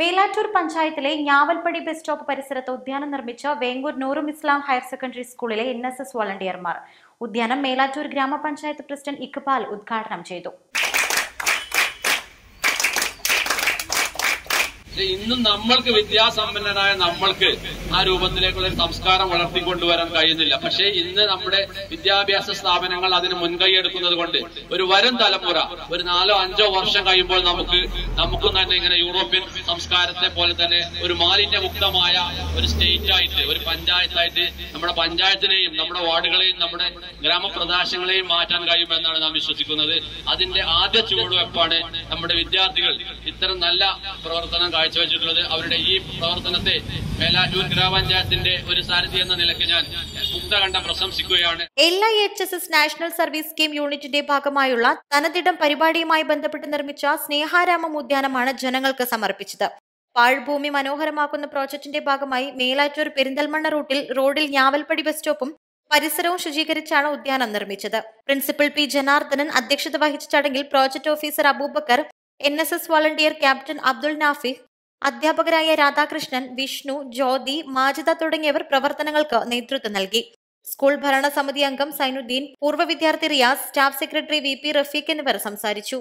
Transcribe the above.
മേലാറ്റൂർ പഞ്ചായത്തിലെ ഞാവൽപ്പടി bus stop പരിസരത്ത് ഉദ്യാനം നിർമ്മിച്ച വേങ്ങൂർ നൂറും ഇസ്ലാം ഹയർ സെക്കൻഡറി സ്കൂളിലെ എൻ വോളണ്ടിയർമാർ. ഉദ്യാനം മേലാറ്റൂർ ഗ്രാമപഞ്ചായത്ത് പ്രസിഡന്റ് ഇക്ബാൽ ഉദ്ഘാടനം ചെയ്തു. ഇന്നും നമ്മൾക്ക് വിദ്യാസമ്പന്നരായ നമ്മൾക്ക് ആ രൂപത്തിലേക്കുള്ള ഒരു സംസ്കാരം വളർത്തിക്കൊണ്ടുവരാൻ കഴിയുന്നില്ല. പക്ഷേ ഇന്ന് നമ്മുടെ വിദ്യാഭ്യാസ സ്ഥാപനങ്ങൾ അതിന് മുൻകൈ എടുക്കുന്നത് കൊണ്ട് ഒരു വരും തലമുറ ഒരു നാലോ അഞ്ചോ വർഷം കഴിയുമ്പോൾ നമുക്ക് നമുക്കും തന്നെ ഇങ്ങനെ യൂറോപ്യൻ സംസ്കാരത്തെ പോലെ തന്നെ ഒരു മാലിന്യമുക്തമായ ഒരു സ്റ്റേറ്റ് ആയിട്ട് ഒരു പഞ്ചായത്തായിട്ട് നമ്മുടെ പഞ്ചായത്തിനെയും നമ്മുടെ വാർഡുകളെയും നമ്മുടെ ഗ്രാമപ്രദേശങ്ങളെയും മാറ്റാൻ കഴിയുമെന്നാണ് നാം വിശ്വസിക്കുന്നത്. അതിന്റെ ആദ്യ ചുവടുവെപ്പാണ് നമ്മുടെ വിദ്യാർത്ഥികൾ ഇത്തരം നല്ല പ്രവർത്തനം കാഴ്ചവെച്ചിട്ടുള്ളത് അവരുടെ ഈ പ്രവർത്തനത്തെ മേലാറ്റൂർ ഗ്രാമപഞ്ചായത്തിന്റെ ഒരു സാരഥി എന്ന നിലയ്ക്ക് ഞാൻ പ്രശംസിക്കുകയാണ്. L I H S S national service scheme യൂണിറ്റിന്റെ ഭാഗമായുള്ള തനതിടം പരിപാടിയുമായി ബന്ധപ്പെട്ട് നിർമ്മിച്ച സ്നേഹാരാമം ഉദ്യാനമാണ് ജനങ്ങൾക്ക് സമർപ്പിച്ചത്. പാഴ്ഭൂമി മനോഹരമാക്കുന്ന പ്രോജക്ടിന്റെ ഭാഗമായി മേലാറ്റൂർ പെരിന്തൽമണ്ണ റൂട്ടിൽ റോഡിൽ ഞാവൽപ്പടി ബസ് സ്റ്റോപ്പും പരിസരവും ശുചീകരിച്ചാണ് ഉദ്യാനം നിർമ്മിച്ചത്. പ്രിൻസിപ്പൽ പി ജനാർദ്ദനൻ അധ്യക്ഷത വഹിച്ച ചടങ്ങിൽ project officer Abubakar N S S volunteer captain Abdul Nafiq അധ്യാപകരായ രാധാകൃഷ്ണൻ വിഷ്ണു ജ്യോതി മാജിദ തുടങ്ങിയവർ പ്രവർത്തനങ്ങൾക്ക് നേതൃത്വം നൽകി. സ്കൂൾ ഭരണസമിതി അംഗം സൈനുദ്ദീൻ പൂർവ വിദ്യാർത്ഥി Riyas staff secretary V P Rafeeq എന്നിവർ സംസാരിച്ചു.